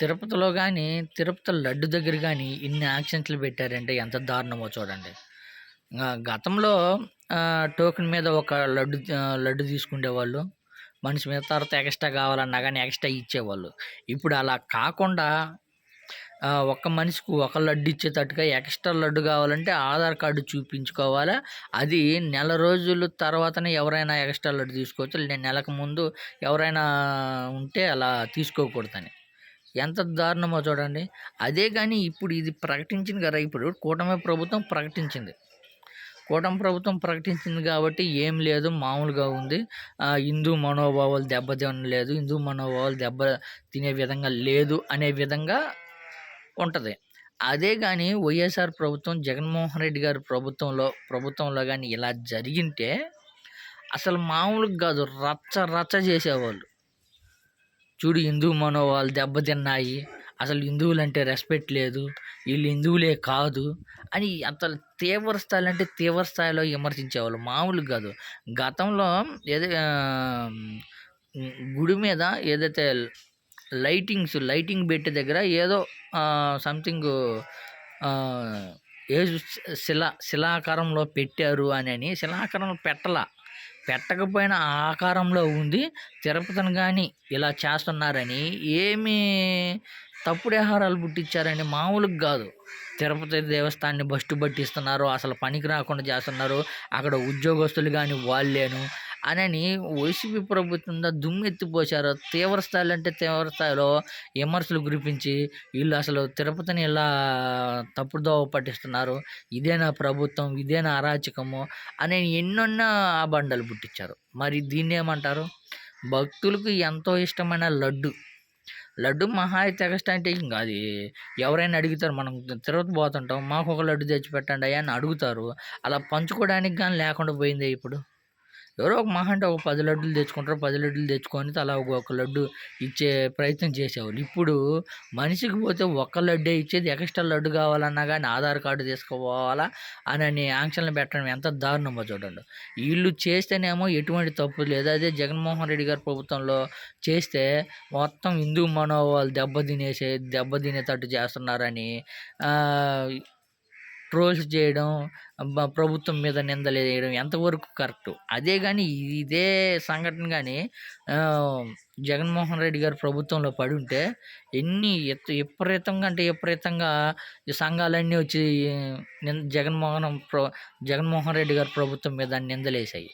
తిరుపతిలో కానీ తిరుపతి లడ్డు దగ్గర కానీ ఇన్ని యాక్సిడెంట్లు పెట్టారంటే ఎంత దారుణమో చూడండి. గతంలో టోకెన్ మీద ఒక లడ్డు లడ్డు తీసుకునేవాళ్ళు మనిషి మీద తర్వాత ఎక్స్ట్రా కావాలన్నా కానీ ఎక్స్ట్రా ఇచ్చేవాళ్ళు. ఇప్పుడు అలా కాకుండా ఒక మనిషికి ఒక లడ్డు ఇచ్చేటట్టుగా ఎక్స్ట్రా లడ్డు కావాలంటే ఆధార్ కార్డు చూపించుకోవాలా? అది నెల రోజుల తర్వాతనే ఎవరైనా ఎక్స్ట్రా లడ్డు తీసుకోవచ్చు. నెలకు ముందు ఎవరైనా ఉంటే అలా తీసుకోకూడదని. ఎంత దారుణమో చూడండి. అదే కానీ ఇప్పుడు ఇది ప్రకటించింది కదా ఇప్పుడు కూటమి ప్రభుత్వం ప్రకటించింది. కూటమి ప్రభుత్వం ప్రకటించింది కాబట్టి ఏం లేదు మామూలుగా ఉంది. హిందూ మనోభావాలు దెబ్బతినలేదు హిందూ మనోభావాలు దెబ్బ తినే విధంగా లేదు అనే విధంగా ఉంటుంది. అదే కానీ వైఎస్ఆర్ ప్రభుత్వం జగన్మోహన్ రెడ్డి గారి ప్రభుత్వంలో ప్రభుత్వంలో కానీ ఇలా జరిగింటే అసలు మామూలుగా కాదు రచ్చ రచ్చ చేసేవాళ్ళు. చూడు హిందూ మనోభావాలు దెబ్బతిన్నాయి అసలు హిందువులు అంటే రెస్పెక్ట్ లేదు. వీళ్ళు హిందువులే కాదు అని అంత తీవ్ర స్థాయిలో అంటే తీవ్ర స్థాయిలో విమర్శించేవాళ్ళు. మామూలు కాదు. గతంలో ఏదో గుడి మీద ఏదైతే లైటింగ్స్ లైటింగ్ పెట్టే దగ్గర ఏదో సంథింగ్ ఏ శిలా శిలాకారంలో పెట్టారు అని అని. శిలాకారంలో పెట్టలా. పెట్టకపోయిన ఆకారంలో ఉంది. తిరుపతిని కానీ ఇలా చేస్తున్నారని ఏమి తప్పుడు ఆహారాలు పుట్టించారని మామూలుగా కాదు. తిరుపతి దేవస్థాన్ని బస్టు పట్టిస్తున్నారు. అసలు పనికి రాకుండా చేస్తున్నారు. అక్కడ ఉద్యోగస్తులు కానీ వాళ్ళేను అనని వైసీపీ ప్రభుత్వం దుమ్మెత్తిపోశారు. తీవ్ర స్థాయిలో అంటే తీవ్ర స్థాయిలో విమర్శలు గురిపించి వీళ్ళు అసలు తిరుపతిని ఇలా తప్పుదోవ పట్టిస్తున్నారు? ఇదేనా ప్రభుత్వం? ఇదేనా అరాచకము? అని ఎన్నెన్నో బండలు పుట్టించారు. మరి దీన్ని ఏమంటారు? భక్తులకు ఎంతో ఇష్టమైన లడ్డు. లడ్డు మహా అయితే అంటే ఇంకా అది ఎవరైనా అడుగుతారు మనం తిరుపతి పోతుంటాం మాకు ఒక లడ్డు తెచ్చి పెట్టండి అని అడుగుతారు. అలా పంచుకోవడానికి కానీ లేకుండా పోయింది ఇప్పుడు? ఎవరో ఒక మహా అంటే ఒక పది లడ్డులు తెచ్చుకుంటారు పది లడ్డులు తెచ్చుకొని అలా ఒక లడ్డు ఇచ్చే ప్రయత్నం చేసేవాళ్ళు. ఇప్పుడు మనిషికి పోతే ఒక్క లడ్డే ఇచ్చేది ఎక్స్ట్రా లడ్డు కావాలన్నా కానీ ఆధార్ కార్డు తీసుకుపోవాలా అని అని ఆంక్షలను పెట్టడం ఎంత దారుణమో చూడండి. వీళ్ళు చేస్తేనేమో ఎటువంటి తప్పు లేదు. అదే జగన్మోహన్ రెడ్డి గారి ప్రభుత్వంలో చేస్తే మొత్తం హిందూ మనోభావాలు దెబ్బతినేసే దెబ్బతినేటట్టు చేస్తున్నారని ట్రోల్స్ చేయడం ప్రభుత్వం మీద నిందలు వేయడం ఎంతవరకు కరెక్ట్? అదే కానీ ఇదే సంఘటన కానీ జగన్మోహన్ రెడ్డి గారు ప్రభుత్వంలో పడి ఉంటే ఎన్ని ఎత్తు విపరీతంగా అంటే విపరీతంగా ఈ సంఘాలన్నీ వచ్చి నింద జగన్మోహన్ జగన్మోహన్ రెడ్డి గారు ప్రభుత్వం మీద నిందలేసాయి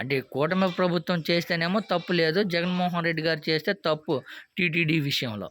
అంటే కూటమి ప్రభుత్వం చేస్తేనేమో తప్పు లేదు జగన్మోహన్ రెడ్డి గారు చేస్తే తప్పు టీటీడీ విషయంలో.